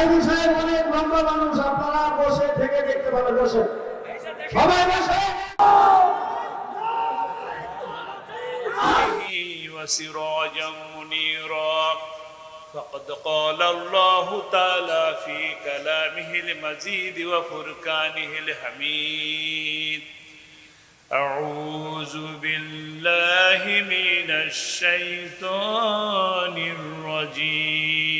শামীম সাইদি সাহেব অনেক লম্বা মানুষ আপনারা বসে থেকে দেখতে পাবেন বসে সবাই বসে وسراجا منيرا فقد قال الله تعالى في كلامه المزيد وفرقانه الحميد أعوذ بالله من الشيطان الرجيم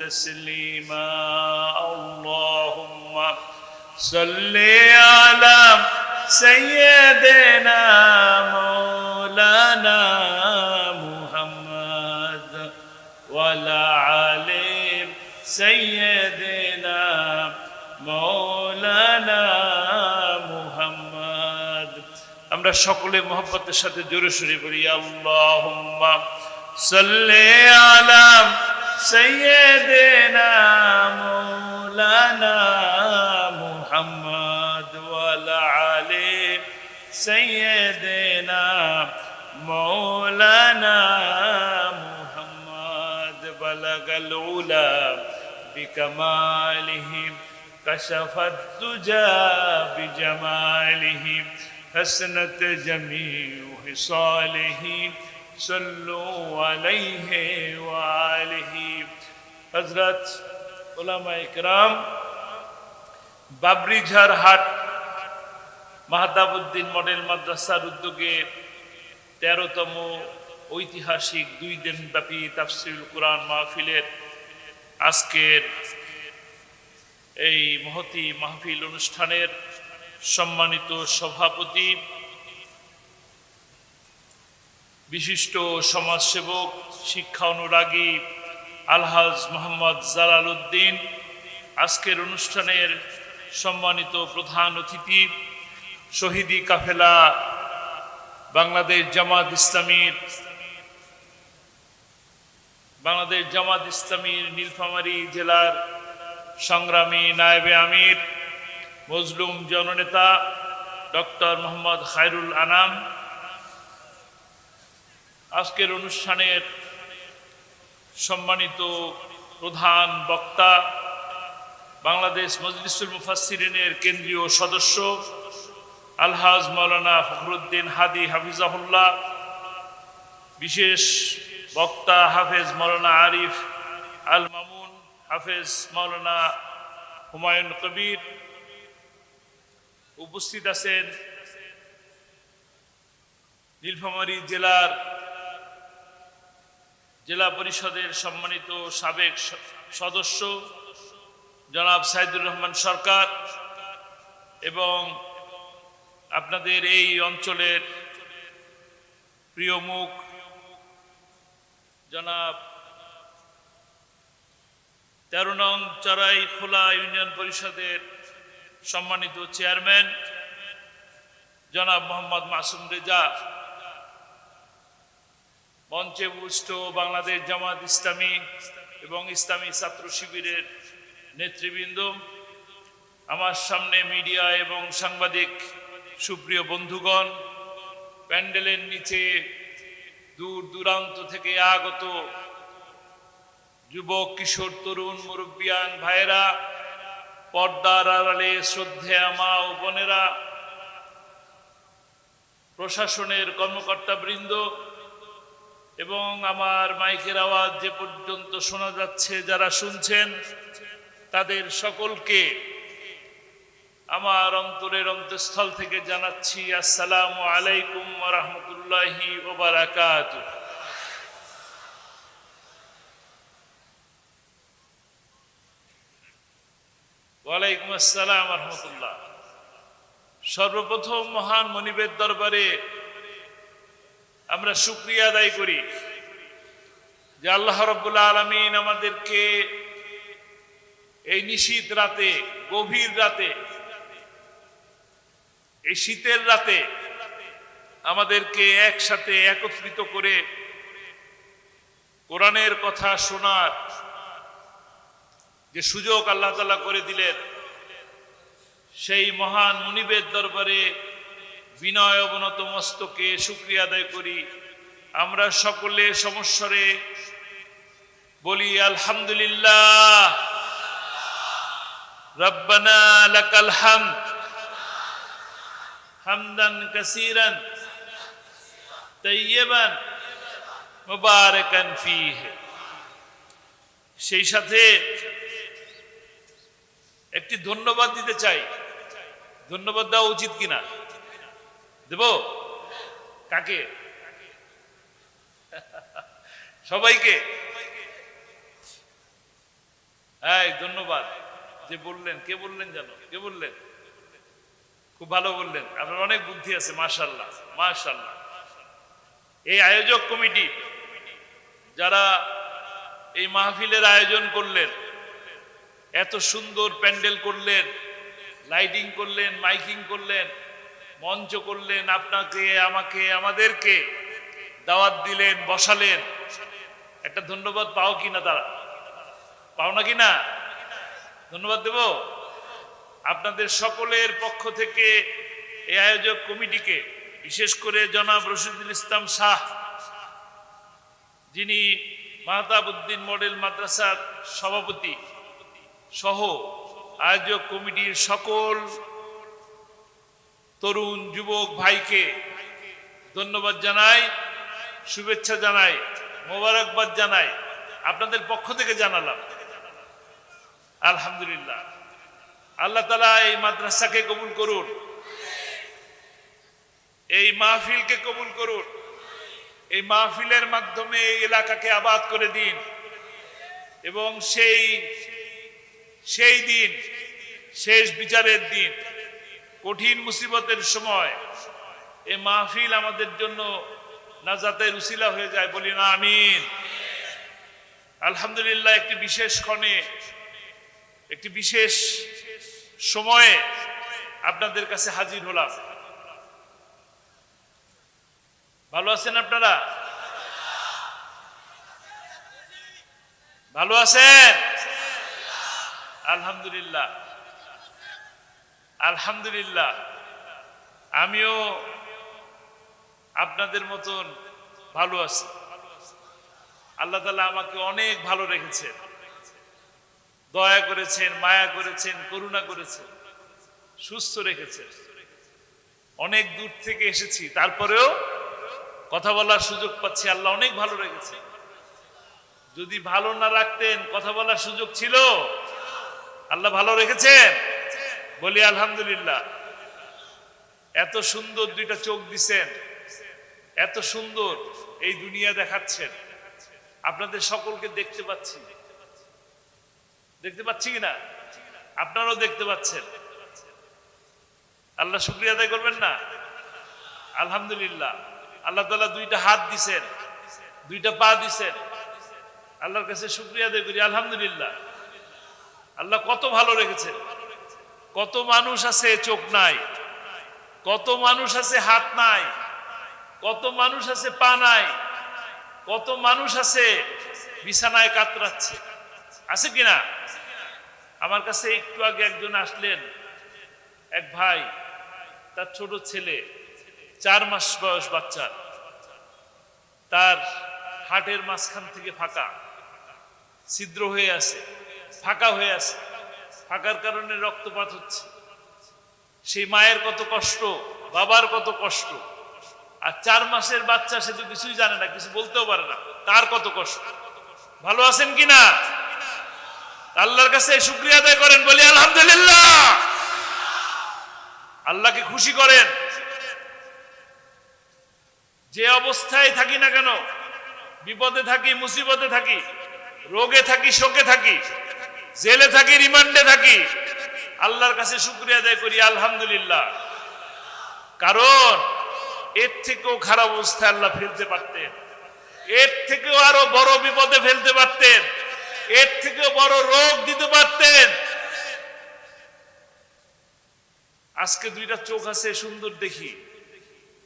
تسليما اللهم صل على سيدنا مولانا محمد وعلى آل سيدنا مولانا محمد আমরা সকলে মোহাম্মতের সাথে জোরে সুরে বলি আল্লাহুম্মা সাল্লি আলা سيدنا مولانا محمد والعلي سيدنا مولانا محمد. بلغ العلا بكماله كشف الدجى بجماله حسنت جميع خصاله صلوا عليه وآله হজরত ওলামা ইকরাম বাবরিঝার হাট মাহতাবুদ্দিন মডেল মাদ্রাসার উদ্যোগে তেরোতম ঐতিহাসিক দুই দিন ব্যাপী তাফসিল কোরআন মাহফিলের আজকের এই মহতি মাহফিল অনুষ্ঠানের সম্মানিত সভাপতি বিশিষ্ট সমাজসেবক, শিক্ষা অনুরাগী আলহাজ মোহাম্মদ জালাল উদ্দিন আজকের অনুষ্ঠানের সম্মানিত প্রধান অতিথি শহীদি কাফেলা বাংলাদেশ জামাত ইসলামীর, বাংলাদেশ জামাত ইসলামীর নীলফামারী জেলার সংগ্রামী নায়েবে আমির, মজলুম জননেতা ডক্টর মোহাম্মদ খায়রুল আনাম আজকের অনুষ্ঠানের সম্মানিত প্রধান বক্তা বাংলাদেশ মজলিসুল মুফাসসিরিনের কেন্দ্রীয় সদস্য আলহাজ মৌলানা ফখরুদ্দিন হাদি হাফিজাহুল্লাহ, বিশেষ বক্তা হাফেজ মৌলানা আরিফ আল মামুন হাফেজ মৌলানা হুমায়ুন কবির উপস্থিত আছেন নীলফামারী জেলার জেলা পরিষদের সম্মানিত সাবেক সদস্য জনাব সাইদুর রহমান সরকার এবং আপনাদের এই অঞ্চলের প্রিয় মুখ জনাব তেরো নং চড়াই খোলা ইউনিয়ন পরিষদের সম্মানিত চেয়ারম্যান জনাব মোহাম্মদ মাসুম রেজা। মঞ্চে উপস্থিত বাংলাদেশ জামাত ইসলামী এবং ইসলামী ছাত্র শিবিরের নেতৃবৃন্দ, আমার সামনে মিডিয়া এবং সাংবাদিক সুপ্রিয় বন্ধুগণ, প্যান্ডেলের নিচে দূর দূরান্ত থেকে আগত যুবক, কিশোর, তরুণ, মুরব্বিয়ান ভাইয়েরা, পর্দার আড়ালে শ্রদ্ধেয়া মা ও বোনেরা, প্রশাসনের কর্মকর্তা বৃন্দ এবং আমার মাইকের আওয়াজ যে পর্যন্ত শোনা যাচ্ছে, যারা শুনছেন, তাদের সকলকে আমার অন্তরের অন্তঃস্থল থেকে জানাচ্ছি, আসসালামু আলাইকুম রহমতুল্লাহি ওবারাকাত ওয়ালাইকুম আসসালাম রহমতুল্লাহ। সর্বপ্রথম মহান মনিবের দরবারে আমরা শুক্রিয়া আদায় করি যে আল্লাহ রব্বুল্লা আলমিন আমাদেরকে এই নিশীত রাতে, গভীর রাতে, এই শীতের রাতে আমাদেরকে একসাথে একত্রিত করে কোরআনের কথা শোনার যে সুযোগ আল্লাহ তালা করে দিলেন, সেই মহান মুনিবের দরবারে বিনয় অবনত মস্তকে শুক্রিয়া আদায় করি। আমরা সকলে সমস্বরে বলি, আলহামদুলিল্লাহ। রব্বানা লাকাল হামদ। হামদান কাসীরান। তাইয়্যিবান। মুবারাকান ফীহি। সেই সাথে একটি ধন্যবাদ দিতে চাই। ধন্যবাদ দেওয়া উচিত কিনা? দেব? কাকে? সবাইকে? হ্যাঁ ধন্যবাদ। যে বললেন, কে বললেন জানো কে বললেন? খুব ভালো বললেন। আপনার অনেক বুদ্ধি আছে মাশাল্লাহ মাশাল্লাহ এই আয়োজক কমিটি, যারা এই মাহফিলের আয়োজন করলেন, এত সুন্দর প্যান্ডেল করলেন, লাইটিং করলেন, মাইকিং করলেন মঞ্চ করলেন আপনাকে, আমাকে, আমাদেরকে। দাওয়াত দিলেন, বসালেন। একটা ধন্যবাদ পাও কিনা তারা? পাও না কিনা? ধন্যবাদ দেব? আপনাদের সকলের পক্ষ থেকে এই আয়োজক কমিটিকে, বিশেষ করে জনাব রশিদুল ইসলাম শাহ, যিনি মাহতাবুদ্দিন মডেল মাদ্রাসার সভাপতি সহ আয়োজক কমিটির সকল তরুণ যুবক ভাইকে ধন্যবাদ জানাই, শুভেচ্ছা জানাই, মোবারকবাদ জানাই। আপনাদের পক্ষ থেকে জানালাম। আলহামদুলিল্লাহ। আল্লাহ তালা এই মাদ্রাসাকে কবুল করুন। এই মাহফিলকে কবুল করুন। এই মাহফিলের মাধ্যমে এই এলাকাকে আবাদ করে দিন। এবং সেই সেই দিন, শেষ বিচারের দিন কঠিন মুসিবতের সময় এই মাহফিল আমাদের জন্য নাজাতের উসিলা হয়ে যায়। বলি না আমিন। আলহামদুলিল্লাহ, একটি বিশেষ ক্ষণে, একটি বিশেষ সময়ে আপনাদের কাছে হাজির হলাম। ভালো আছেন আপনারা? ভালো আছেন? আলহামদুলিল্লাহ। আলহামদুলিল্লাহ, আমিও আপনাদের মতন ভালো আছি। আল্লাহ তালা আমাকে অনেক ভালো রেখেছেন। দয়া করেছেন, মায়া করেছেন, করুণা করেছেন, সুস্থ রেখেছেন। অনেক দূর থেকে এসেছি, তারপরেও কথা বলার সুযোগ পাচ্ছি, আল্লাহ অনেক ভালো রেখেছে যদি ভালো না রাখতেন, কথা বলার সুযোগ ছিল, আল্লাহ ভালো রেখেছেন? বলি, আলহামদুলিল্লাহ। এত সুন্দর দুইটা চোখ দিছেন, এত সুন্দর এই দুনিয়া দেখাচ্ছেন। আপনাদের সকলকে দেখতে পাচ্ছি। দেখতে পাচ্ছি কিনা আপনারাও দেখতে পাচ্ছেন। আল্লাহ শুক্রিয়া আদায় করবেন না? আলহামদুলিল্লাহ। আল্লাহ তালা দুইটা হাত দিছেন, দুইটা পা দিছেন। আল্লাহর কাছে শুক্রিয়া আদায় করি, আলহামদুলিল্লাহ। আল্লাহ কত ভালো রেখেছেন। কত মানুষ আছে চোখ নাই? কত মানুষ আছে হাত নাই? কত মানুষ আছে পা নাই? কত মানুষ আছে বিছানায় কাতরাচ্ছে? আছে কিনা আমার কাছে একটু আগে একজন আসলেন, এক ভাই, তার ছোট ছেলে, চার মাস বয়স বাচ্চা। তার হাটের মাঝখান থেকে ফাঁকা, ছিদ্র হয়ে আছে, ফাঁকা হয়ে আছে। ফাঁকার কারণে রক্তপাত হচ্ছে। সেই মায়ের কত কষ্ট, বাবার কত কষ্ট। আর চার মাসের বাচ্চা সে তো কিছুই জানে না, কিছু বলতেও পারে না, তার কত কষ্ট। ভালো আছেন কিনা আল্লাহর কাছে শুক্রিয়া আদায় করেন, বলি আলহামদুলিল্লাহ। আল্লাহকে খুশি করেন। যে অবস্থায় থাকি না কেন, বিপদে থাকি, মুসিবতে থাকি, রোগে থাকি, শোকে থাকি জেলে থাকি, রিমান্ডে থাকি। আল্লাহর কাছে শুক্রিয়া আদায় করি, আলহামদুলিল্লাহ। কারণ, এর থেকেও খারাপ অবস্থায় আল্লাহ ফেলতে পারতেন। এর থেকেও আরও বড় বিপদে ফেলতে পারতেন। এর থেকেও বড় রোগ দিতে পারতেন। আজকে দুইটা চোখ আছে, সুন্দর দেখি।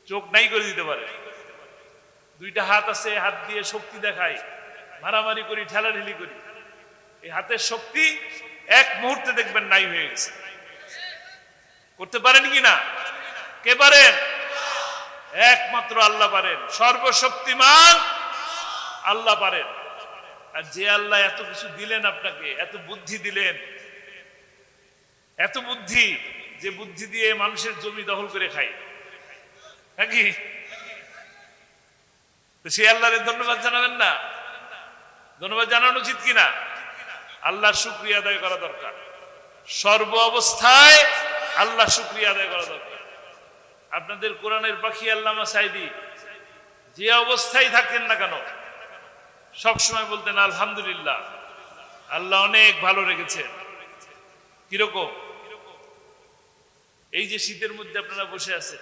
চোখ নাই করে দিতে পারে। দুইটা হাত আছে, হাত দিয়ে শক্তি দেখাই মারামারি করি, ঠেলাঠেলি করি। এই হাতের শক্তি এক মুহূর্তে দেখবেন নাই হয়ে গেছে। করতে পারেন কি না? কে পারেন? একমাত্র আল্লাহ পারেন। সর্বশক্তিমান আল্লাহ পারেন। আর যে আল্লাহ এত কিছু দিলেন আপনাকে, এত বুদ্ধি দিলেন, এত বুদ্ধি যে বুদ্ধি দিয়ে মানুষের জমি দখল করে খায়। নাকি তো সেই আল্লাহরে ধন্যবাদ জানাবেন না? ধন্যবাদ জানানো উচিত কিনা আল্লাহর শুক্রিয়া আদায় করা দরকার। সর্ব অবস্থায় আল্লাহ শুক্রিয়া আদায় করা দরকার। আপনাদের কোরআনের পাখি আল্লামা সাইদি, যে অবস্থায় থাকেন না কেন সবসময় বলতেন, আলহামদুলিল্লাহ, আল্লাহ অনেক ভালো রেখেছেন কীরকম? এই যে শীতের মধ্যে আপনারা বসে আছেন,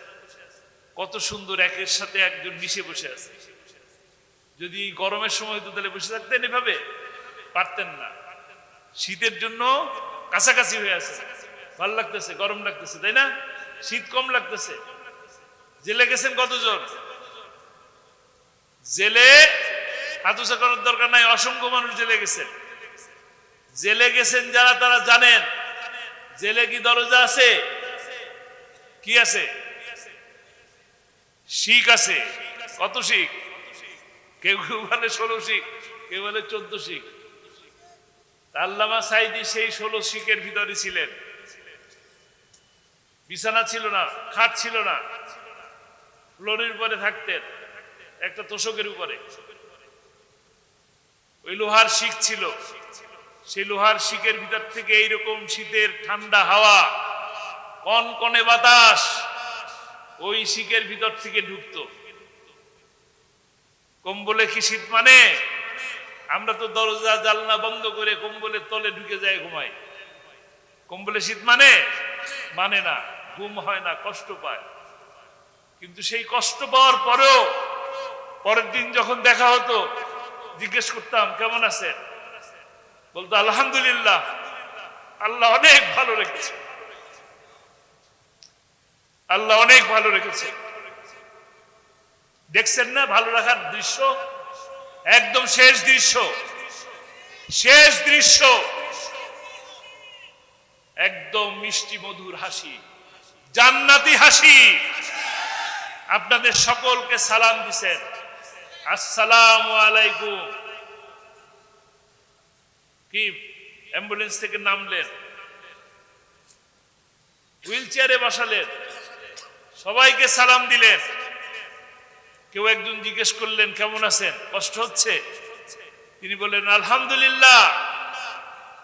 কত সুন্দর একের সাথে একজন মিশে বসে আছে। যদি গরমের সময় তো তাহলে বসে থাকতেন এভাবে? পারতেন না। শীতের জন্য কাছাকাছি হয়ে আছে। ভালো লাগতেছে, গরম লাগতেছে, তাই না? শীত কম লাগতেছে। জেলে গেছেন কতজন? জেলে হাতুসা করার দরকার নাই, অসংখ্য মানুষ জেলে গেছেন। জেলে গেছেন যারা, তারা জানেন। জেলে কি দরজা আছে? কি আছে? শিখ আছে। কত শিখ? কেউ কেউ বলে ষোলো শিখ, কেউ বলে চোদ্দ শিখ। আল্লামা সাইদি সেই ষোলো শিখের ভিতরে ছিলেন। বিছানা ছিল না, খাট ছিল না। ফ্লোরের উপরে থাকতেন, একটা তোষকের উপরে। ওই লোহার শিখ ছিল। সেই লোহার শিখের ভিতর থেকে এইরকম শীতের ঠান্ডা হাওয়া কন কনে বাতাস, ওই শিখের ভিতর থেকে ঢুকতো। কম্বলে কি শীত মানে? আমরা তো দরজা জালনা বন্ধ করে কম্বলের তলে ঢুকে যায় ঘুমাই। কম্বলে শীত মানে? মানে না, ঘুম হয় না, কষ্ট পায়। কিন্তু সেই কষ্ট পাওয়ার পরেও, পরের দিন যখন দেখা হতো, জিজ্ঞেস করতাম, কেমন আছেন? বলতো, আলহামদুলিল্লাহ। আল্লাহ অনেক ভালো রেখেছে। আল্লাহ অনেক ভালো রেখেছে। দেখছেন না ভালো রাখার দৃশ্য? একদম শেষ দৃশ্য। শেষ দৃশ্য। একদম মিষ্টি মধুর হাসি। জান্নাতি হাসি। আপনাদের সকলকে সালাম দিছেন আসসালাম আলাইকুম। কি, অ্যাম্বুলেন্স থেকে নামলেন? হুইল চেয়ারে বসালেন। সবাইকে সালাম দিলেন। কেউ একজন জিজ্ঞেস করলেন, কেমন আছেন? কষ্ট হচ্ছে? তিনি বললেন, আলহামদুলিল্লাহ,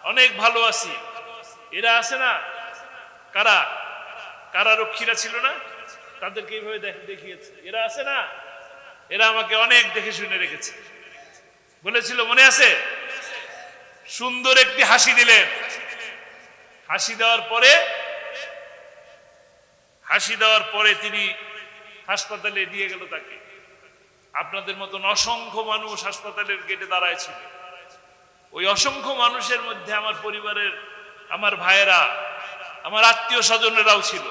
অনেক ভালো আছি। এরা আছে না? কারা? কারা রক্ষীরা ছিল না? তাদেরকে এইভাবে দেখ- দেখিয়েছে। এরা আছে না? এরা আমাকে অনেক দেখে শুনে রেখেছে। বলেছিল, মনে আছে? সুন্দর একটি হাসি দিলেন। হাসি দেওয়ার পরে, হাসি দেওয়ার পরে তিনি হাসপাতালে নিয়ে গেল তাকে। আপনাদের মতন অসংখ্য মানুষ হাসপাতালের গেটে দাঁড়ায় ছিল। ওই অসংখ্য মানুষের মধ্যে আমার পরিবারের, আমার ভাইয়েরা, আমার আত্মীয় স্বজনেরাও ছিল।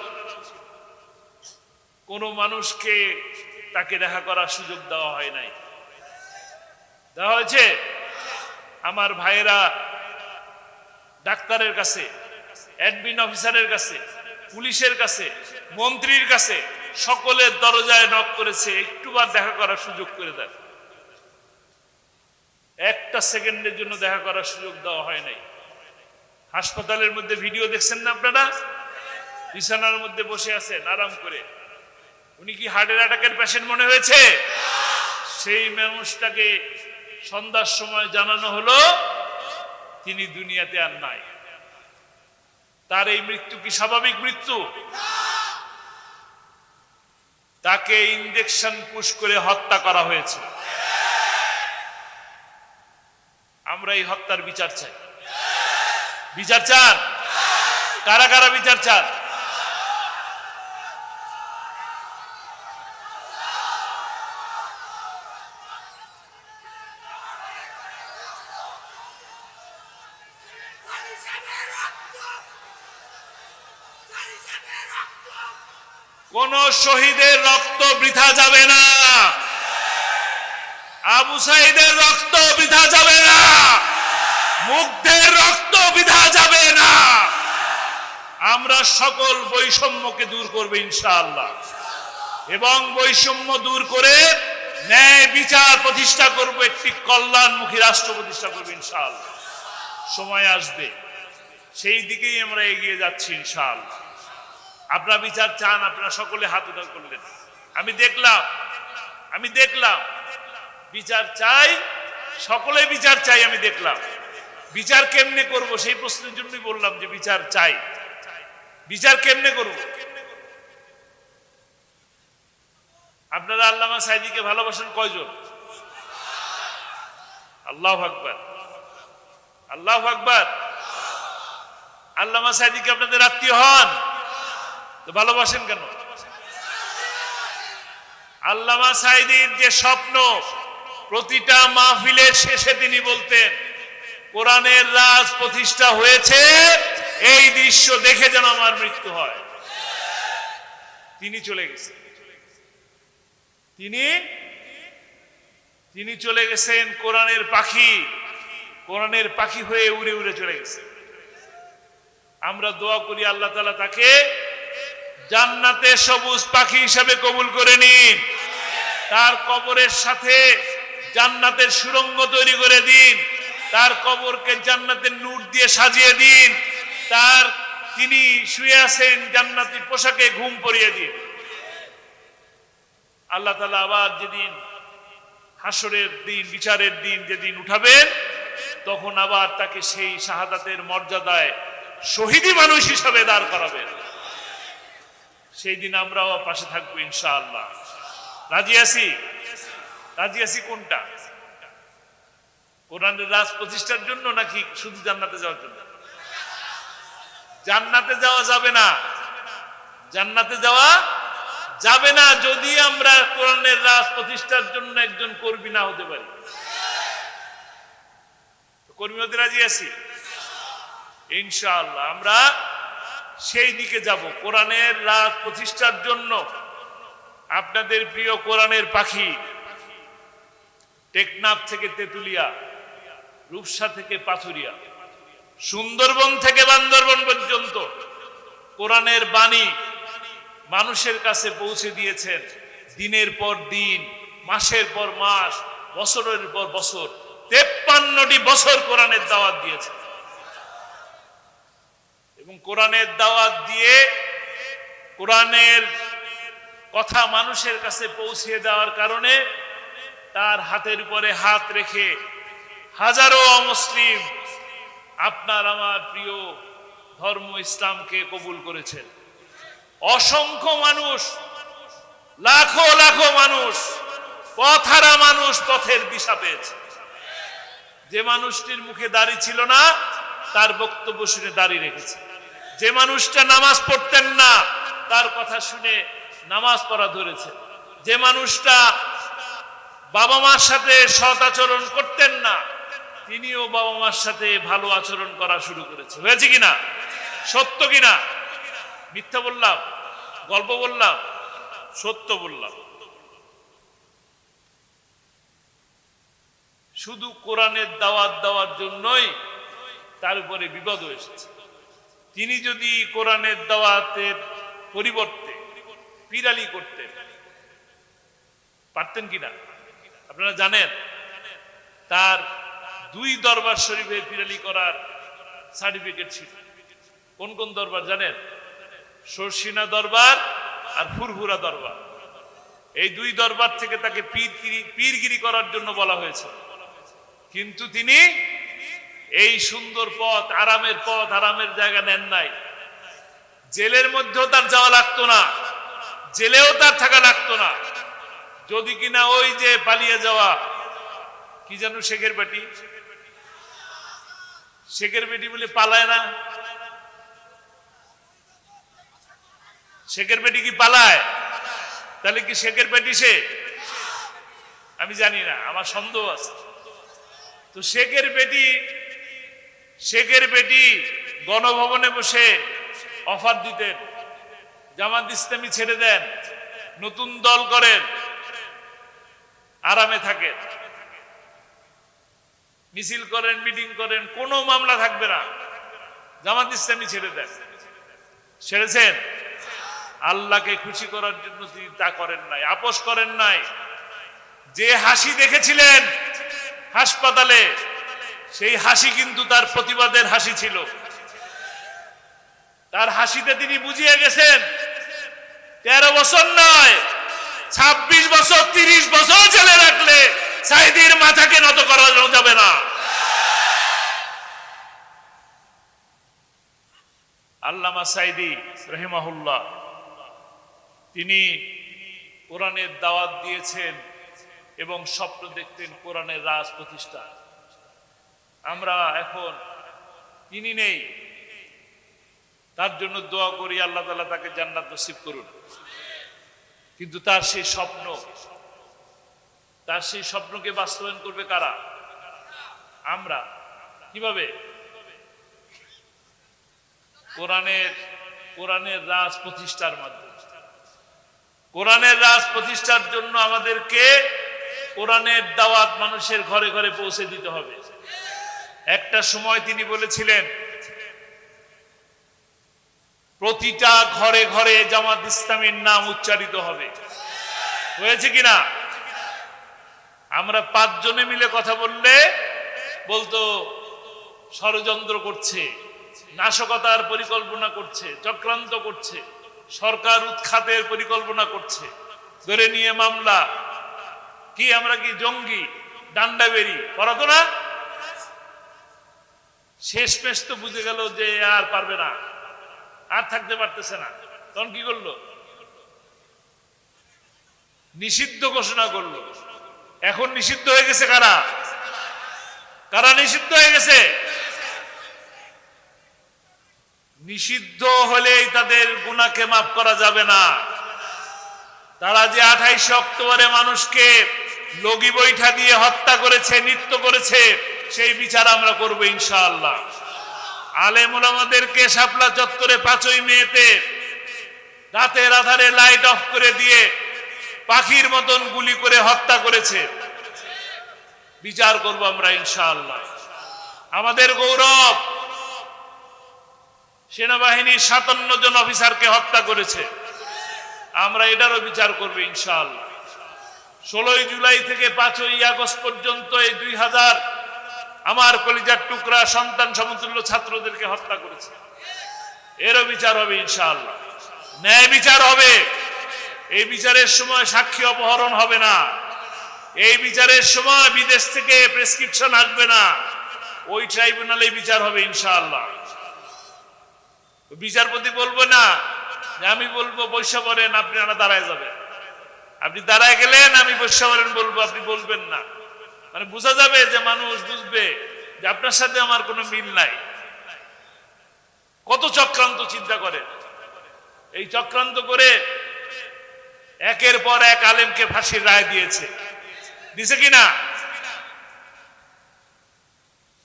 কোনো মানুষকে তাকে দেখা করার সুযোগ দেওয়া হয় নাই। দেওয়া হয়েছে, আমার ভাইয়েরা ডাক্তারের কাছে, অ্যাডমিন অফিসারের কাছে, পুলিশের কাছে, মন্ত্রীর কাছে সকলের দরজায় নক করেছে একটুবার দেখা করার সুযোগ করে দেন। একটা সেকেন্ডের জন্য দেখা করার সুযোগ দেওয়া হয় নাই। হাসপাতালের মধ্যে ভিডিও দেখছেন না আপনারা? বিছানার মধ্যে বসে আছেন, আরাম করে। উনি কি হার্টের অ্যাটাকের পেশেন্ট মনে হয়েছে? সেই মানুষটাকে সন্ধ্যার সময় জানানো হলো, তিনি দুনিয়াতে আর নাই। তার এই মৃত্যু কি স্বাভাবিক মৃত্যু? তাকে ইঞ্জেকশন পুশ করে হত্যা করা হয়েছে। আমরা এই হত্যার বিচার চাই। বিচার চান? কারা কারা বিচার চান? শহীদের রক্ত বৃথা যাবে না। আবু সাইদের রক্ত বৃথা যাবে না। মুগ্ধের রক্ত বৃথা যাবে না। আমরা সকল বৈষম্যকে দূর করব ইনশাআল্লাহ। এবং বৈষম্য দূর করে ন্যায় বিচার প্রতিষ্ঠা করব, একটি কল্যাণমুখী রাষ্ট্র প্রতিষ্ঠা করব ইনশাআল্লাহ। সময় আসবে। সেই দিকেই আমরা এগিয়ে যাচ্ছি ইনশাআল্লাহ। আপনারা বিচার চান, আপনারা সকলে হাত উঠা করলেন। আমি দেখলাম আমি দেখলাম। বিচার চাই, সকলে বিচার চাই আমি দেখলাম। বিচার কেমনে করব সেই প্রশ্নের জন্যই বললাম যে বিচার চাই। বিচার কেমনে করব? আপনারা আল্লামা সাইদিকে ভালোবাসেন কয়জন? আল্লাহ আকবার। আল্লাহ আকবার। আল্লামা সাইদিকে আপনাদের আত্মীয় হন? তো ভালোবাসেন কেন? আল্লামা সাইদির যে স্বপ্ন, প্রতিটা মাহফিলের শেষে তিনি বলতেন, কোরআনের রাজ প্রতিষ্ঠা হয়েছে, এই দৃশ্য দেখে যেন আমার মৃত্যু হয়। তিনি চলে গেছেন। তিনি তিনি চলে গেছেন কোরআনের পাখি কোরআনের পাখি হয়ে উড়ে উড়ে চলে গেছে আমরা দোয়া করি আল্লাহ তালা তাকে জান্নাতে সবুজ পাখি হিসাবে কবুল করে নিন। তার কবরের সাথে জান্নাতের সুরঙ্গ তৈরি করে দিন। তার কবরকে জান্নাতের নূর দিয়ে সাজিয়ে দিন। তার তিনি শুয়ে আছেন জান্নাতি পোশাকে ঘুম পরিয়ে দিন। আল্লাহ তালা আবার যেদিন হাসরের দিন, বিচারের দিন যেদিন উঠাবেন, তখন আবার তাকে সেই শাহাদাতের মর্যাদায় শহীদী মানুষ হিসাবে দাঁড় করাবেন। সেই দিন আমরাও পাশে থাকব ইনশাআল্লাহ। রাজি আছি? রাজি আছি কোনটা? কোরআনের রাজ প্রতিষ্ঠার জন্য নাকি শুধু জান্নাতে যাওয়ার জন্য? জান্নাতে যাওয়া যাবে না। জান্নাতে যাওয়া যাবে না, যদি আমরা কোরআনের রাজ প্রতিষ্ঠার জন্য একজন কর্মী না হতে পারি। কর্মী হতে রাজি আছি? ইনশাআল্লাহ, আমরা সেই দিকে যাব। কোরআনের রাজ প্রতিষ্ঠার জন্য আপনাদের প্রিয় কোরআনের পাখি, টেকনাফ থেকে তেতুলিয়া, রূপসা থেকে পাথুরিয়া, সুন্দরবন থেকে বান্দরবন পর্যন্ত কোরআনের বাণী মানুষের কাছে পৌঁছে দিয়েছেন। দিনের পর দিন, মাসের পর মাস, বছরের পর বছর, তেপ্পান্নটি বছর কোরআনের দাওয়াত দিয়েছে এবং কোরআনের দাওয়াত দিয়ে কোরআনের কথা মানুষের কাছে পৌঁছে দেওয়ার কারণে তার হাতের উপরে হাত রেখে হাজারো অমুসলিম আপনার আমার প্রিয় ধর্ম ইসলামকে কবুল করেছেন। অসংখ্য মানুষ, লাখো লাখো মানুষ পথহারা মানুষ পথের দিশা পেয়েছে। যে মানুষটির মুখে দাড়ি ছিল না, তার বক্তব্য শুনে দাঁড়িয়ে রেখেছে। যে মানুষটা নামাজ পড়তেন না, তার কথা শুনে নামাজ পড়া ধরেছে। যে মানুষটা বাবা মার সাথে সৎ আচরণ করতেন না, তিনিও বাবা মার সাথে ভালো আচরণ করা শুরু করেছে। হয়েছে কিনা সত্য কিনা মিথ্যা বললাম, গল্প বললাম, সত্য বললাম। শুধু কোরআনের দাওয়াত দেওয়ার জন্যই তার উপরে বিপদ এসেছে। তিনি যদি কোরআনের দাওয়াতের পরিবর্তে পিরালি করতেন, পারতেন কিনা? আপনারা জানেন, তার দুই দরবার শরীফে পিরালি করার সার্টিফিকেট ছিল। কোন কোন দরবার জানেন? সরসিনা দরবার আর ফুরফুরা দরবার। এই দুই দরবার থেকে তাকে পীরগিরি পীরগিরি করার জন্য বলা হয়েছে। কিন্তু তিনি এই সুন্দর পথ, আরামের পথ, আরামের জায়গা নেন নাই। জেলের মধ্যেও তার যাওয়া লাগতো না, জেলেও তার থাকা লাগতো না। যদি কিনা ওই যে পালিয়ে যাওয়া, কি যেন শেখের বেটি? শেখের বেটি বলে পালায় না। শেখের বেটি কি পালায়? তাহলে কি শেখের বেটি সে? আমি জানি না, আমার সন্দেহ আছে। তো শেখের বেটি শেখের বেটি গণভবনে বসে অফার দিতেন, জামাত ইসলামী ছেড়ে দেন, নতুন দল করেন, আরামে থাকেন। মিছিল করেন, মিটিং করেন, কোনো মামলা থাকবে না। জামাত ইসলামী ছেড়ে দেন। ছেড়েছেন? আল্লাহকে খুশি করার জন্য তিনি তা করেন নাই, আপোষ করেন নাই। যে হাসি দেখেছিলেন হাসপাতালে সেই হাসি কিন্তু তার প্রতিবাদের হাসি ছিল। তার হাসিতে তিনি বুঝিয়ে গেছেন, তেরো বছর নয়, ছাব্বিশ বছর, তিরিশ বছর চলে রাখলে সাইদির মাথাকে নত করা যাবে না। আল্লামা সাইদি রহিমাহুল্লাহ, তিনি কোরআনের দাওয়াত দিয়েছেন এবং স্বপ্ন দেখতেন কোরআনের রাজ প্রতিষ্ঠা। আমরা এখন তিনি নেই। তার জন্য দোয়া করি, আল্লাহ তালা তাকে জান্নাত নসিব করুন। কিন্তু তার সেই স্বপ্ন, তার সেই স্বপ্নকে বাস্তবায়ন করবে কারা? আমরা। কীভাবে? কোরআনের কোরআনের রাজ প্রতিষ্ঠার মাধ্যমে। কোরআনের রাজ প্রতিষ্ঠার জন্য আমাদেরকে কোরআনের দাওয়াত মানুষের ঘরে ঘরে পৌঁছে দিতে হবে। একটা সময় তিনি বলেছিলেন, প্রতিটা ঘরে ঘরে জামাত ইসলামীর নাম উচ্চারিত হবে। হয়েছে কিনা আমরা পাঁচজনে মিলে কথা বললে বলতো, ষড়যন্ত্র করছে, নাশকতার পরিকল্পনা করছে, চক্রান্ত করছে, সরকার উৎখাতের পরিকল্পনা করছে। ধরে নিয়ে মামলা। কি, আমরা কি জঙ্গি ডান্ডা বেরি পড়াতো না? শেষ পেশ তো বুঝে গেল যে আর পারবে না, আর থাকতে পারতেছে না। তখন কি করল? নিষিদ্ধ ঘোষণা করল। এখন নিষিদ্ধ হয়ে গেছে কারা? কারা নিষিদ্ধ হয়ে গেছে? নিষিদ্ধ হলেই তাদের গুণাকে মাফ করা যাবে না। তারা যে আঠাইশে অক্টোবরে মানুষকে লগি বৈঠা দিয়ে হত্যা করেছে, নৃত্য করেছে সেই বিচার আমরা করব ইনশাআল্লাহ। আলেম ওলামাদেরকে শাপলা চত্বরে পাঁচই মেয়েতে রাতের আধারে লাইট অফ করে দিয়ে পাখির মতন গুলি করে হত্যা করেছে। বিচার করব আমরা ইনশাআল্লাহ। আমাদের গৌরব সেনাবাহিনীর সাতান্ন জন অফিসারকে হত্যা করেছে। আমরা এটারও বিচার করব ইনশাআল্লাহ। ষোলোই জুলাই থেকে পাঁচই আগস্ট পর্যন্ত এই দুই হাজার আমার কলিজার টুকরা সন্তান সমতুল্য ছাত্রদেরকে হত্যা করেছে। এরও বিচার হবে ইনশাআল্লাহ। ন্যায় বিচার হবে। এই বিচারের সময় সাক্ষী অপহরণ হবে না। এই বিচারের সময় বিদেশ থেকে প্রেসক্রিপশন আসবে না। ওই ট্রাইব্যুনালে বিচার হবে ইনশাআল্লাহ। বিচারপতি বলব না, যে আমি বলব বৈশা বলেন, আপনি দাঁড়ায় যাবেন। আপনি দাঁড়ায় গেলেন, আমি বৈশা বলেন বলব, আপনি বলবেন না। মানে বোঝা যাবে যে মানুষ বুঝবে যে আপনার সাথে আমার কোনো মিল নাই। কত চক্রান্ত চিন্তা করে। এই চক্রান্ত করে একের পর এক আলেমকে ফাঁসির রায় দিয়েছে। দিছে কিনা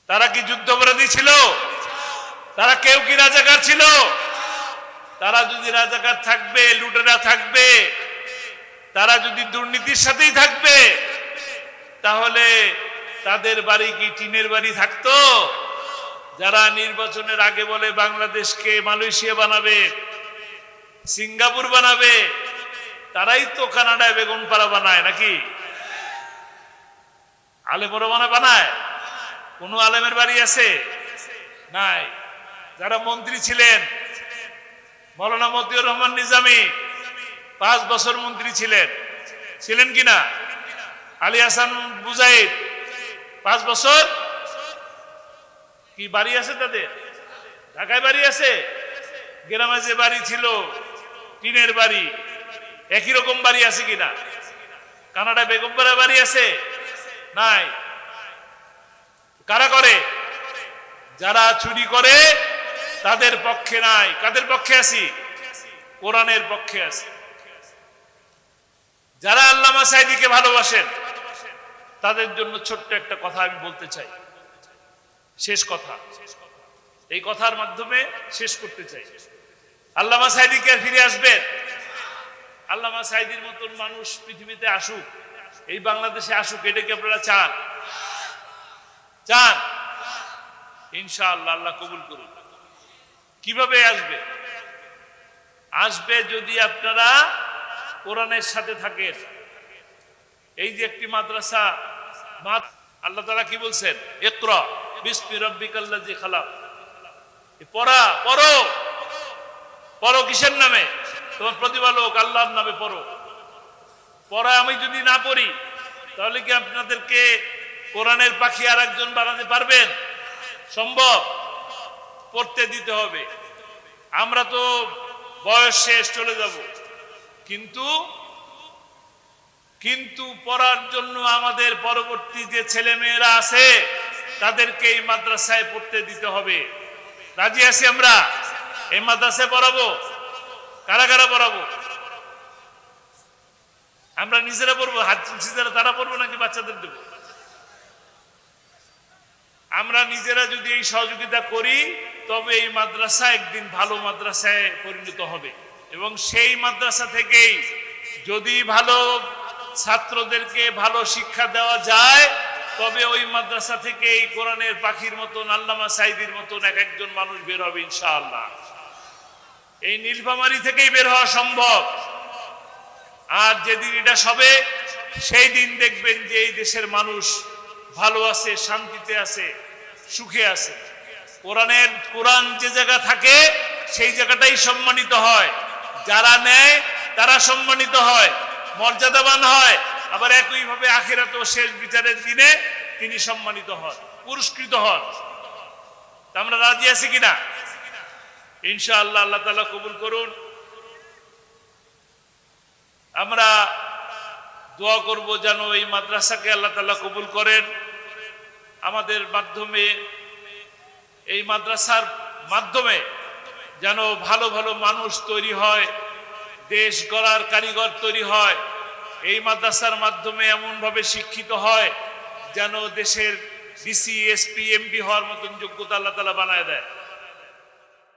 তারা কি যুদ্ধ যুদ্ধপরাধী ছিল? তারা কেউ কি রাজাকার ছিল? তারা যদি রাজাকার থাকবে, লুটেরা থাকবে, তারা যদি দুর্নীতির সাথেই থাকবে তাহলে তাদের বাড়ি কি টিনের বাড়ি থাকতো? যারা নির্বাচনের আগে বলে বাংলাদেশকে মালয়েশিয়া বানাবে, সিঙ্গাপুর বানাবে, তারাই তো কানাডায় বেগুন পাড়া বানায়, নাকি? আলেমরা বানা বানায়? কোন আলেমের বাড়ি আছে? নাই। যারা মন্ত্রী ছিলেন, মৌলানা মতিউর রহমান নিজামী, পাঁচ বছর মন্ত্রী ছিলেন। ছিলেন কিনা আলী হাসান বুজাইদ পাঁচ বছর? কি বাড়ি আছে তাদের? ঢাকায় বাড়ি আছে? গ্রামে যে বাড়ি ছিল, টিনের বাড়ি, একই রকম বাড়ি আছে কিনা? কানাডায় বেগমপাড়া বাড়ি আছে? নাই। কারা করে? যারা চুরি করে, তাদের পক্ষে নাই। কাদের পক্ষে আছি? কোরআনের পক্ষে আছি। যারা আল্লামা সাইদিকে ভালোবাসেন তাদের জন্য ছোট্ট একটা কথা আমি বলতে চাই। শেষ কথা। এই কথার মাধ্যমে শেষ করতে চাই। আল্লামা সাইদি কে ফিরে আসবেন আল্লামা সাইদির মতন মানুষ পৃথিবীতে আসুক, এই বাংলাদেশে আসুক, এটা কি আপনারা চান? চান? ইনশাআল্লাহ, আল্লাহ কবুল করুন কীভাবে আসবে? আসবে যদি আপনারা কোরআনের সাথে থাকেন। এই যে একটি মাদ্রাসা আল্লাহ তাআলা কি বলছেন? ইকরা, বিসমি রাব্বিকাল্লাযী খালাক। পড়া, পড়ো। পড়ো কিসের নামে? তোমার প্রতিপালক আল্লাহর নামে পড়ো। পড়া আমি যদি না পড়ি, তাহলে কি আপনাদেরকে কোরআনের পাখি আর একজন বানাতে পারবেন? সম্ভব। পড়তে দিতে হবে। আমরা তো বয়স শেষ চলে যাব। কিন্তু কিন্তু পড়ার জন্য আমাদের পরবর্তী যে ছেলে মেয়েরা আছে, তাদেরকে এই মাদ্রাসায় পড়তে দিতে হবে। রাজি আছি আমরা? এই মাদ্রাসায় পড়াবো? কারা কারা পড়াবো? আমরা নিজেরা পড়ব? হাত নিজেরা তারা পড়ব নাকি বাচ্চাদের দেবো? আমরা নিজেরা যদি এই সহযোগিতা করি, তবে এই মাদ্রাসা একদিন ভালো মাদ্রাসায় পরিণত হবে। এবং সেই মাদ্রাসা থেকেই যদি ভালো ছাত্রদেরকে ভালো শিক্ষা দেওয়া যায়, তবে ওই মাদ্রাসা থেকে এই কোরআনের পাখির মতন, আল্লামা সাইদির মতন এক একজন মানুষ বের হবে ইনশাআল্লাহ। এই নীলফামারি থেকেই বের হওয়া সম্ভব। আর যেদিন এটা সবে, সেই দিন দেখবেন যে এই দেশের মানুষ ভালো আছে, শান্তিতে আছে, সুখে আছে। কোরআনের, কোরআন যে জায়গা থাকে, সেই জায়গাটাই সম্মানিত হয়। যারা নেয়, তারা সম্মানিত হয়। মর্যাদাবান হয়। আবার একইভাবে আখেরাত ও শেষ বিচারের দিনে তিনি সম্মানিত হন, পুরস্কৃত হন। আমরা রাজি আছি কিনা? ইনশাআল্লাহ আল্লাহ তালা কবুল করুন। আমরা দোয়া করব যেন এই মাদ্রাসাকে আল্লাহ তালা কবুল করেন। আমাদের মাধ্যমে, এই মাদ্রাসার মাধ্যমে যেন ভালো ভালো মানুষ তৈরি হয়। দেশ গড়ার কারিগর তৈরি হয়। এই মাদ্রাসার মাধ্যমে এমনভাবে শিক্ষিত হয় যেন দেশের ডিসি এসপি এমপি হওয়ার মতন যোগ্যতা আল্লাহ তালা বানায় দেয়।